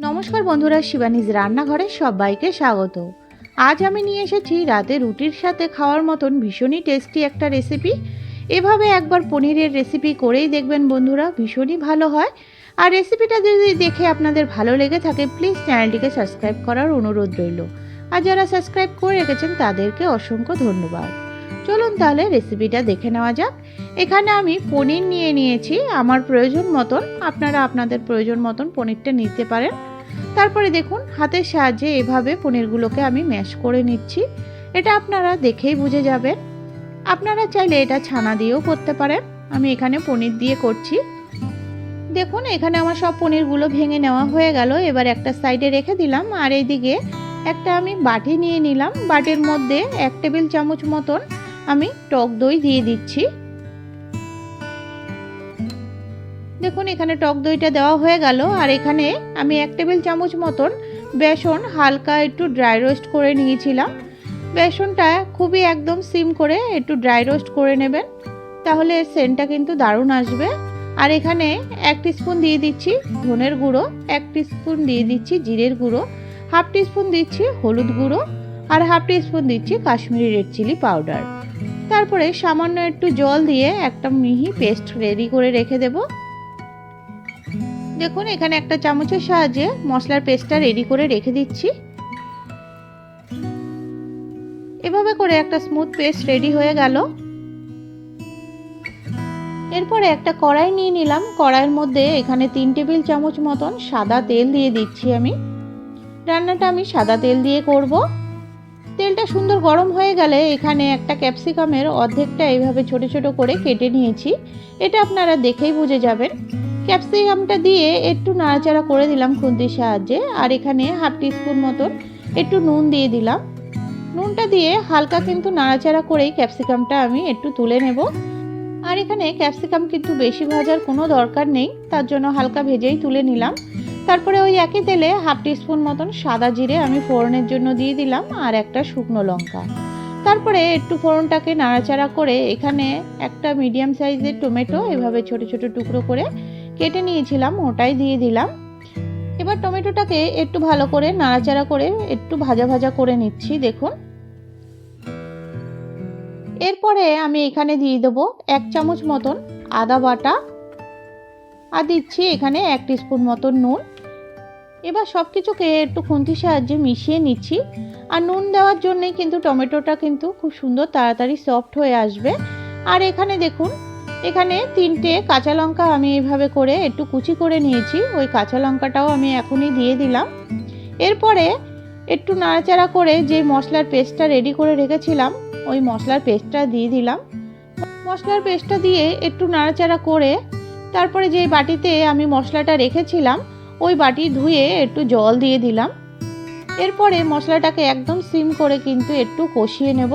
নমস্কার বন্ধুরা, শিবানীজ রান্নাঘরে সবাইকে স্বাগত। আজ আমি নিয়ে এসেছি রাতে রুটির সাথে খাওয়ার মতন ভীষণই টেস্টি একটা রেসিপি। এভাবে একবার পনিরের রেসিপি করেই দেখবেন বন্ধুরা, ভীষণই ভালো হয়। আর রেসিপিটা যদি দেখে আপনাদের ভালো লেগে থাকে, প্লিজ চ্যানেলটিকে সাবস্ক্রাইব করার অনুরোধ রইল। আর যারা সাবস্ক্রাইব করে রেখেছেন, তাদেরকে অসংখ্য ধন্যবাদ। চলুন তাহলে রেসিপিটা দেখে নেওয়া যাক। এখানে আমি পনির নিয়ে নিয়েছি। আমার প্রয়োজন মতন, আপনারা আপনাদের প্রয়োজন মতন পনিরটা নিতে পারেন। তারপরে দেখুন, হাতের সাহায্যে এভাবে পনিরগুলোকে আমি ম্যাশ করে নিচ্ছি। এটা আপনারা দেখেই বুঝে যাবেন। আপনারা চাইলে এটা ছানা দিয়েও করতে পারেন। আমি এখানে পনির দিয়ে করছি। দেখুন, এখানে আমার সব পনিরগুলো ভেঙে নেওয়া হয়ে গেল। এবার একটা সাইডে রেখে দিলাম। আর এইদিকে একটা আমি বাটি নিয়ে নিলাম। বাটির মধ্যে এক টেবিল চামচ মতন আমি টক দই দিয়ে দিচ্ছি। দেখুন, এখানে টক দইটা দেওয়া হয়ে গেল, আর এখানে আমি এক টেবিল চামচ মতন বেসন হালকা একটু ড্রাই রোস্ট করে নিয়েছিলাম। বেসনটা খুবই একদম সিম করে একটু ড্রাই রোস্ট করে নেবেন, তাহলে সেন্টটা কিন্তু দারুণ আসবে। আর এখানে এক স্পুন দিয়ে দিচ্ছি ধনের গুঁড়ো, এক স্পুন দিয়ে দিচ্ছি জিরের গুঁড়ো হাফ স্পুন দিচ্ছি হলুদ গুঁড়ো, আর হাফ স্পুন দিচ্ছি কাশ্মীরি রেড চিলি পাউডার তারপরে সামান্য একটু জল দিয়ে একটা মিহি পেস্ট রেডি করে রেখে দেবো। দেখুন, এখানে একটা চামচের সাহায্যে মশলার পেস্টটা রেডি করে রেখে দিচ্ছি। এভাবে করে একটা স্মুথ পেস্ট রেডি হয়ে গেল। এরপরে একটা কড়াই নিয়ে নিলাম। কড়াইয়ের মধ্যে এখানে তিন টেবিল চামচ মতন সাদা তেল দিয়ে দিচ্ছি আমি। রান্নাটা আমি সাদা তেল দিয়ে করব। তেলটা সুন্দর গরম হয়ে গেলে এখানে একটা ক্যাপসিকামের অর্ধেকটা এইভাবে ছোট ছোট করে কেটে নিয়েছি। এটা আপনারা দেখেই বুঝে যাবেন। ক্যাপসিকামটা দিয়ে একটু নাড়াচাড়া করে দিলাম খুন্তির সাহায্যে, আর এখানে হাফ টিস্পুন মতন একটু নুন দিয়ে দিলাম। নুনটা দিয়ে হালকা কিন্তু নাড়াচাড়া করেই ক্যাপসিকামটা আমি একটু তুলে নেব। আর এখানে ক্যাপসিকাম কিন্তু বেশি ভাজার কোনো দরকার নেই, তার জন্য হালকা ভেজেই তুলে নিলাম। তারপরে ওই একই তেলে হাফ টিস্পুন মতন সাদা জিরে আমি ফোড়নের জন্য দিয়ে দিলাম, আর একটা শুকনো লঙ্কা। তারপরে একটু ফোড়নটাকে নাড়াচাড়া করে এখানে একটা মিডিয়াম সাইজের টমেটো, এভাবে ছোট ছোট টুকরো করে কেটে নিয়েছিলাম, ওটাই দিয়ে দিলাম। এবার টমেটোটাকে একটু ভালো করে নাড়াচাড়া করে একটু ভাজা ভাজা করে নিচ্ছি, দেখুন। এরপরে আমি এখানে দিয়ে দেবো এক চামচ মতন আদা বাটা, আর দিচ্ছি এখানে এক স্পুন মতন নুন। এবার সব কিছুকে একটু খুন্তির সাহায্যে মিশিয়ে নিচ্ছি। আর নুন দেওয়ার জন্যই কিন্তু টমেটোটা কিন্তু খুব সুন্দর তাড়াতাড়ি সফট হয়ে আসবে। আর এখানে দেখুন এখানে তিনটে কাঁচা লঙ্কা আমি এইভাবে করে একটু কুচি করে নিয়েছি। ওই কাঁচা লঙ্কাটাও আমি এখনই দিয়ে দিলাম। এরপরে একটু নাড়াচাড়া করে যে মশলার পেস্টটা রেডি করে রেখেছিলাম, ওই মশলার পেস্টটা দিয়ে দিলাম। মশলার পেস্টটা দিয়ে একটু নাড়াচাড়া করে তারপরে যে বাটিতে আমি মশলাটা রেখেছিলাম, ওই বাটি ধুয়ে একটু জল দিয়ে দিলাম। এরপরে মশলাটাকে একদম সিম করে কিন্তু একটু কষিয়ে নেব।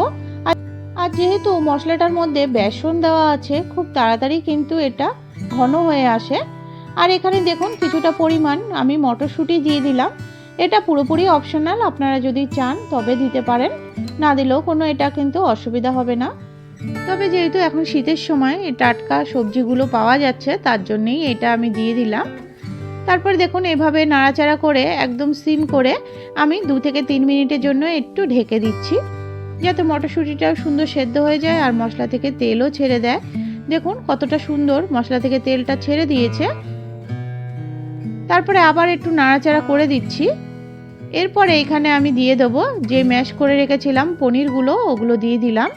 আর যেহেতু মশলাটার মধ্যে বেসন দেওয়া আছে, খুব তাড়াতাড়ি কিন্তু এটা ঘন হয়ে আসে। আর এখানে দেখুন কিছুটা পরিমাণ আমি মটরশুঁটি দিয়ে দিলাম। এটা পুরোপুরি অপশনাল আপনারা যদি চান তবে দিতে পারেন। না দিলেও কোনো এটা কিন্তু অসুবিধা হবে না। তবে যেহেতু এখন শীতের সময়, এই টাটকা সবজিগুলো পাওয়া যাচ্ছে, তার জন্যেই এটা আমি দিয়ে দিলাম। তারপর দেখুন এভাবে নাড়াচাড়া করে, একদম সিম করে, আমি দু থেকে তিন মিনিটের জন্য একটু ঢেকে দিচ্ছি। যাতে মটরশুঁটিটাও সুন্দর সেদ্ধ হয়ে যায় আর মশলা থেকে তেলও ছেড়ে দেয়। দেখুন কতটা সুন্দর মশলা থেকে তেলটা ছেড়ে দিয়েছে। তারপরে আবার একটু নাড়াচাড়া করে দিচ্ছি। এরপরে এখানে আমি দিয়ে দেবো যে ম্যাশ করে রেখেছিলাম পনিরগুলো, ওগুলো দিয়ে দিলাম।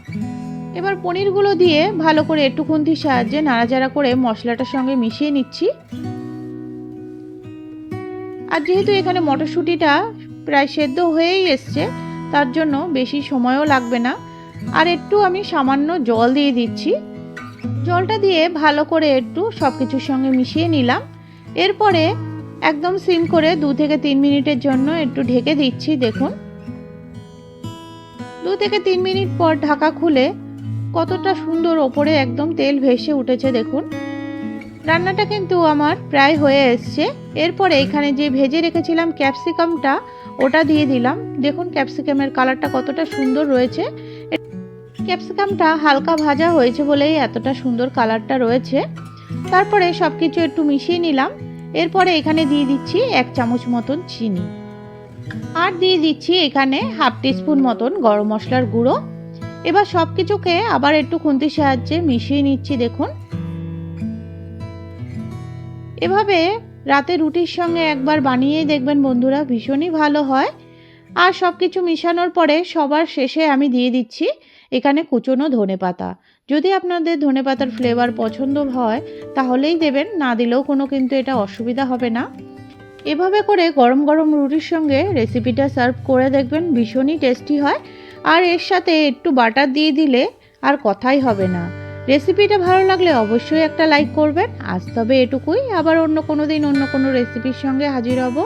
এবার পনিরগুলো দিয়ে ভালো করে একটু খুন্তির সাহায্যে নাড়াচাড়া করে মশলাটার সঙ্গে মিশিয়ে নিচ্ছি। আর যেহেতু এখানে মটরশুঁটিটা প্রায় সেদ্ধ হয়েই এসছে তার জন্য বেশি সময়ও লাগবে না। আর একটু আমি সামান্য জল দিয়ে দিচ্ছি। জলটা দিয়ে ভালো করে একটু সব কিছুর সঙ্গে মিশিয়ে নিলাম। এরপরে একদম সিম করে দু থেকে তিন মিনিটের জন্য একটু ঢেকে দিচ্ছি, দেখুন। দু থেকে তিন মিনিট পর ঢাকা খুলে কতটা সুন্দর ওপরে একদম তেল ভেসে উঠেছে, দেখুন। রান্নাটা কিন্তু আমার প্রায় হয়ে এসছে। এরপরে এখানে যে ভেজে রেখেছিলাম ক্যাপসিকামটা ওটা দিয়ে দিলাম। দেখুন ক্যাপসিকামের কালারটা কতটা সুন্দর রয়েছে। ক্যাপসিকামটা হালকা ভাজা হয়েছে বলেই এতটা সুন্দর কালারটা রয়েছে। তারপরে সব কিছু একটু মিশিয়ে নিলাম। এরপরে এখানে দিয়ে দিচ্ছি এক চামচ মতন চিনি। আর দিয়ে দিচ্ছি এখানে হাফ টিস্পুন মতন গরম মশলার গুঁড়ো। এবার সব কিছুকে আবার একটু খুন্তির সাহায্যে মিশিয়ে নিচ্ছি, দেখুন। এভাবে রাতে রুটির সঙ্গে একবার বানিয়েই দেখবেন বন্ধুরা ভীষণই ভালো হয়। আর সব কিছু মিশানোর পরে সবার শেষে আমি দিয়ে দিচ্ছি এখানে কুচনো ধনে পাতা যদি আপনাদের ধনে পাতার ফ্লেভার পছন্দ হয়, তাহলেই দেবেন, না দিলেও কোনো কিন্তু এটা অসুবিধা হবে না। এভাবে করে গরম গরম রুটির সঙ্গে রেসিপিটা সার্ভ করে দেখবেন, ভীষণই টেস্টি হয়। আর এর সাথে একটু বাটার দিয়ে দিলে আর কথাই হবে না। রেসিপিটা ভালো লাগলে অবশ্যই একটা লাইক করবেন। আজ তবে এটুকুই। আবার অন্য কোনো দিন অন্য কোনো রেসিপির সঙ্গে হাজির হব।